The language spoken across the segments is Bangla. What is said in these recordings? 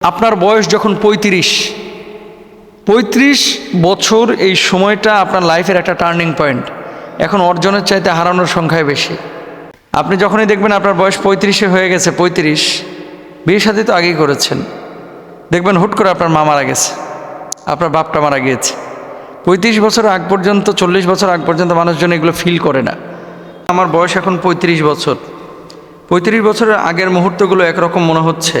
আপনার বয়স যখন পঁয়ত্রিশ পঁয়ত্রিশ বছর এই সময়টা আপনার লাইফের একটা টার্নিং পয়েন্ট। এখন অর্জনের চাইতে হারানোর সংখ্যায় বেশি। আপনি যখনই দেখবেন আপনার বয়স পঁয়ত্রিশে হয়ে গেছে, পঁয়ত্রিশ বিয়ে সাথে তো আগেই করেছেন। দেখবেন হুট করে আপনার মা মারা গেছে, আপনার বাপটা মারা গিয়েছে। পঁয়ত্রিশ বছর আগ পর্যন্ত, চল্লিশ বছর আগ পর্যন্ত মানুষজন এগুলো ফিল করে না। আমার বয়স এখন পঁয়ত্রিশ বছর। পঁয়ত্রিশ বছরের আগের মুহূর্তগুলো একরকম মনে হচ্ছে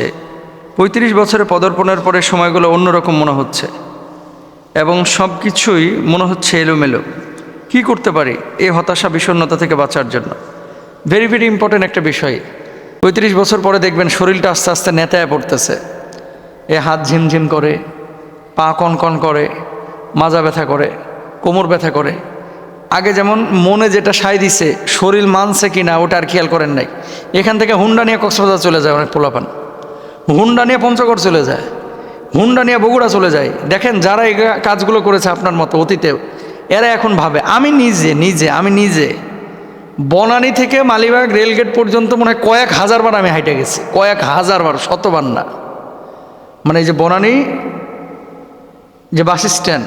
পঁয়ত্রিশ বছরে পদার্পণের পরে সময়গুলো অন্যরকম মনে হচ্ছে। এবং সব কিছুই মনে হচ্ছে এলোমেলো। কি করতে পারি? এই হতাশা বিষণ্ণতা থেকে বাঁচার জন্য। ভেরি ভেরি ইম্পর্ট্যান্ট একটা বিষয়। পঁয়ত্রিশ বছর পরে দেখবেন শরীরটা আস্তে আস্তে নেতায় পড়তেছে। এ হাত ঝিমঝিম করে, পা কনকন করে, মাজা ব্যথা করে, কোমর ব্যথা করে। আগে যেমন মনে যেটা সাই দিছে, শরীর মানছে কি না ওটা আর খেয়াল করেন নাই। এখান থেকে হুন্ডা নিয়ে কক্সবাজার চলে যায় অনেক পোলাপান। হুন্ডা নিয়ে পঞ্চগড় চলে যায়, হুন্ডা নিয়ে বগুড়া চলে যায়। দেখেন যারা এই কাজগুলো করেছে আপনার মতো অতীতে, এরা এখন ভাবে, আমি নিজে নিজে, আমি নিজে, বনানী থেকে মালিবাগ রেলগেট পর্যন্ত মনে হয় কয়েক হাজার বার আমি হাইটে গেছি, কয়েক হাজার বার, শতবার না। মানে এই যে বনানী, যে বাস স্ট্যান্ড,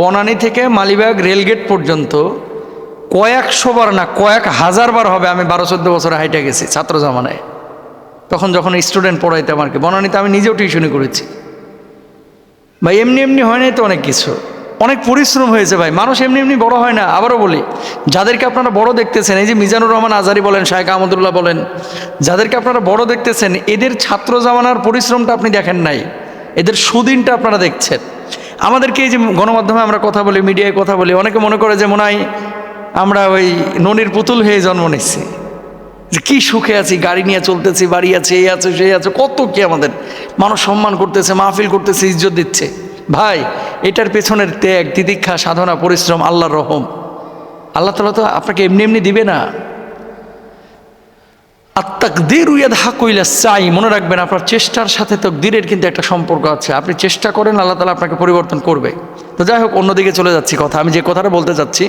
বনানী থেকে মালিবাগ রেলগেট পর্যন্ত কয়েকশো বার না, কয়েক হাজার বার হবে আমি বারো চোদ্দ বছরে হাইটে গেছি ছাত্র জামানায়। তখন যখন স্টুডেন্ট পড়াইতাম আর কি, বনানীতে আমি নিজেও টিউশনি করেছি। ভাই, এমনি এমনি হয় নাই তো অনেক কিছু। অনেক পরিশ্রম হয়েছে ভাই, মানুষ এমনি এমনি বড় হয় না, আবারও বলি, যাদেরকে আপনারা বড় দেখতেছেন, এই যে মিজানুর রহমান আজারি বলেন শাহেখ আহমদুল্লাহ বলেন, যাদেরকে আপনারা বড় দেখতেছেন, এদের ছাত্র জামানার পরিশ্রমটা আপনি দেখেন নাই, এদের সুদিনটা আপনারা দেখছেন। আমাদেরকে এই যে গণমাধ্যমে আমরা কথা বলি, মিডিয়ায় কথা বলি, অনেকে মনে করে যে মনে হয় আমরা ওই ননির পুতুল হয়ে জন্ম নিচ্ছি যে কী সুখে আছি, গাড়ি নিয়ে চলতেছি, বাড়ি আছে, এই আছে, সেই আছে, কত কি আমাদের। মানুষ সম্মান করতেছে, মাহফিল করতেছে, ইজ্জত দিচ্ছে। ভাই, এটার পেছনের ত্যাগ, তিতিক্ষা, সাধনা, পরিশ্রম, আল্লাহর রহম। আল্লাহ তালা তো আপনাকে এমনি এমনি দিবে না। আত্মাকদের উইয়াদ হাকুইলা চাই মনে রাখবেন আপনার চেষ্টার সাথে তকদিরের কিন্তু একটা সম্পর্ক আছে। আপনি চেষ্টা করেন, আল্লাহ তালা আপনাকে পরিবর্তন করবে। তো যাই হোক, অন্যদিকে চলে যাচ্ছি কথা। আমি যে কথাটা বলতে চাচ্ছি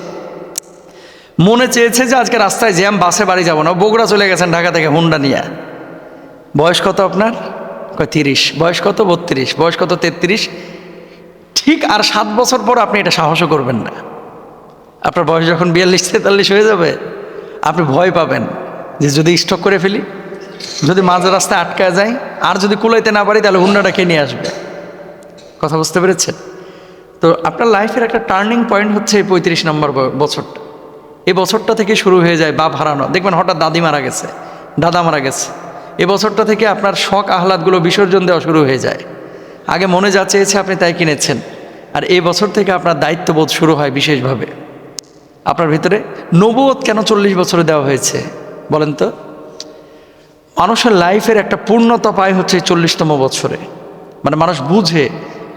মনে চেয়েছে যে আজকে রাস্তায় জ্যাম, বাসে বাড়ি যাব না। বগুড়া চলে গেছেন ঢাকা থেকে হুন্ডা নিয়ে। বয়স কত আপনার? তিরিশ। বয়স কত? বত্রিশ। বয়স কত? তেত্রিশ। ঠিক আর সাত বছর পর আপনি এটা সাহসও করবেন না। আপনার বয়স যখন বিয়াল্লিশ, তেতাল্লিশ হয়ে যাবে, আপনি ভয় পাবেন যে যদি স্টক করে ফেলি, যদি মাঝ রাস্তায় আটকা যায় আর যদি কুলাইতে না পারি, তাহলে হুন্ডাটা কে নিয়ে আসবে? কথা বুঝতে পেরেছেন? তো আপনার লাইফের একটা টার্নিং পয়েন্ট হচ্ছে এই পঁয়ত্রিশ নম্বর বছরটা। এই বছরটা থেকে শুরু হয়ে যায় বাপ হারানো। দেখবেন হঠাৎ দাদি মারা গেছে, দাদা মারা গেছে। এ বছরটা থেকে আপনার শখ, আহ্লাদগুলো বিসর্জন দেওয়া শুরু হয়ে যায়। আগে মনে যা চেয়েছে আপনি তাই কিনেছেন। আর এই বছর থেকে আপনার দায়িত্ববোধ শুরু হয় বিশেষভাবে। আপনার ভিতরে নবুয়ত কেন চল্লিশ বছরে দেওয়া হয়েছে, বলেন তো? মানুষের লাইফের একটা পূর্ণতা পায় হচ্ছে চল্লিশতম বছরে। মানে মানুষ বুঝে,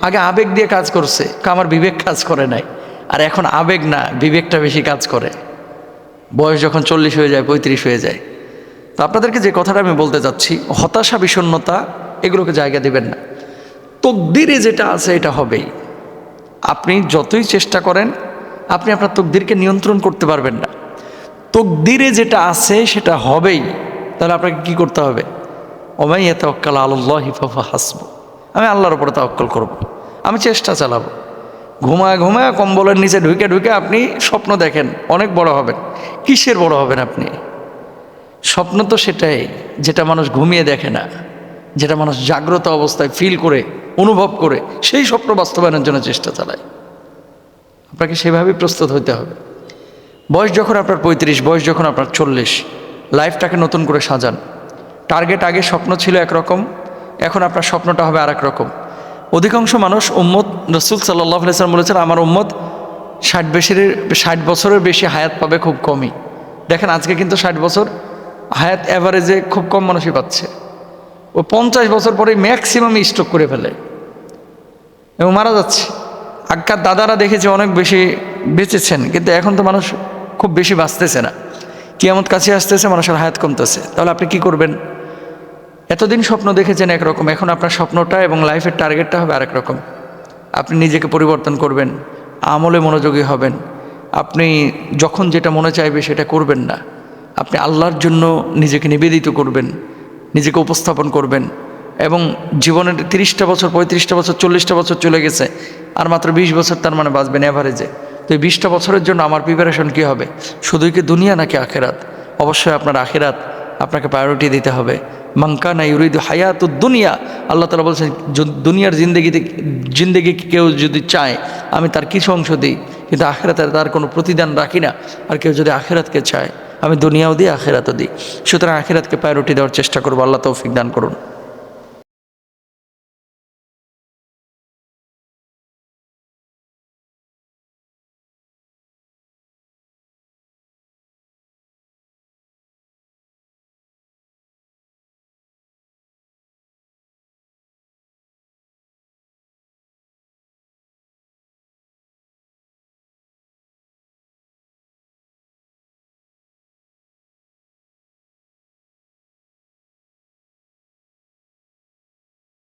আগে আবেগ দিয়ে কাজ করছে আমার বিবেক কাজ করে নাই। আর এখন আবেগ না, বিবেকটা বেশি কাজ করে। বয়স যখন চল্লিশ হয়ে যায়, পঁয়ত্রিশ হয়ে যায়। তো আপনাদেরকে যে কথাটা আমি বলতে চাচ্ছি, হতাশা, বিষণ্ণতা, এগুলোকে জায়গা দেবেন না। তকদিরে যেটা আছে, এটা হবেই। আপনি যতই চেষ্টা করেন, আপনি আপনার তকদিরকে নিয়ন্ত্রণ করতে পারবেন না। তকদিরে যেটা আছে, সেটা হবেই। তাহলে আপনাকে কি করতে হবে? ওমাই এত অক্কাল আল্লাহ হিফাফা হাসব। আমি আল্লাহর উপরে তাওয়াক্কাল করব। আমি চেষ্টা চালাবো। ঘুমায় ঘুমায় কম্বলের নিচে ঢুকে ঢুকে আপনি স্বপ্ন দেখেন, অনেক বড় হবেন। কিসের বড় হবেন আপনি? স্বপ্ন তো সেটাই, যেটা মানুষ ঘুমিয়ে দেখে না, যেটা মানুষ জাগ্রত অবস্থায় ফিল করে, অনুভব করে, সেই স্বপ্ন বাস্তবায়নের জন্য চেষ্টা চালায়। আপনাকে সেভাবেই প্রস্তুত হতে হবে। বয়স যখন আপনার পঁয়ত্রিশ, বয়স যখন আপনার চল্লিশ লাইফটাকে নতুন করে সাজান। টার্গেট আগে স্বপ্ন ছিল একরকম, এখন আপনার স্বপ্নটা হবে আর রকম। অধিকাংশ মানুষ উম্মত রসুল সাল্লাহ আলাইসালাম বলেছেন, আমার উম্মত ষাট বেশির ষাট বছরের বেশি হায়াত পাবে খুব কমই। দেখেন, আজকে কিন্তু ষাট বছর হায়াত অ্যাভারেজে খুব কম মানুষই পাচ্ছে। ও পঞ্চাশ বছর পরে ম্যাক্সিমাম স্ট্রোক করে ফেলে। এবং মারা যাচ্ছে। আগকার দাদারা দেখেছে অনেক বেশি বেঁচেছেন, কিন্তু এখন তো মানুষ খুব বেশি বাঁচতেছে না। কিয়ামত কাছে আসতেছে, মানুষের হায়াত কমতেছে। তাহলে আপনি কি করবেন? এতদিন স্বপ্ন দেখেছেন একরকম, এখন আপনার স্বপ্নটা এবং লাইফের টার্গেটটা হবে আরেক রকম। আপনি নিজেকে পরিবর্তন করবেন, আমলে মনোযোগী হবেন। আপনি যখন যেটা মনে চাইবে সেটা করবেন না। আপনি আল্লাহর জন্য নিজেকে নিবেদিত করবেন, নিজেকে উপস্থাপন করবেন এবং জীবনের তিরিশটা বছর, পঁয়ত্রিশটা বছর, চল্লিশটা বছর চলে গেছে আর মাত্র বিশ বছর তার মানে বাঁচবেন অ্যাভারেজে তো এই বিশটা বছরের জন্য আমার প্রিপারেশন কী হবে? শুধুই কি দুনিয়া নাকি আখেরাত? অবশ্যই আপনার আখেরাত আপনাকে প্রায়োরিটি দিতে হবে। মাঙ্কানা ইউরিদ হায়াত দুনিয়া, আল্লাহ তালা বলছেন দুনিয়ার জিন্দগিতে, জিন্দগি কেউ যদি চায়, আমি তার কিছু অংশ দিই, কিন্তু আখেরাতে তার কোনো প্রতিদান রাখি না, আর কেউ যদি আখেরাতকে চায়, আমি দুনিয়াও দিই, আখেরাতও দিই। সুতরাং আখেরাতকে প্রায়োরিটি দেওয়ার চেষ্টা করব, আল্লাহ তৌফিক দান করুন।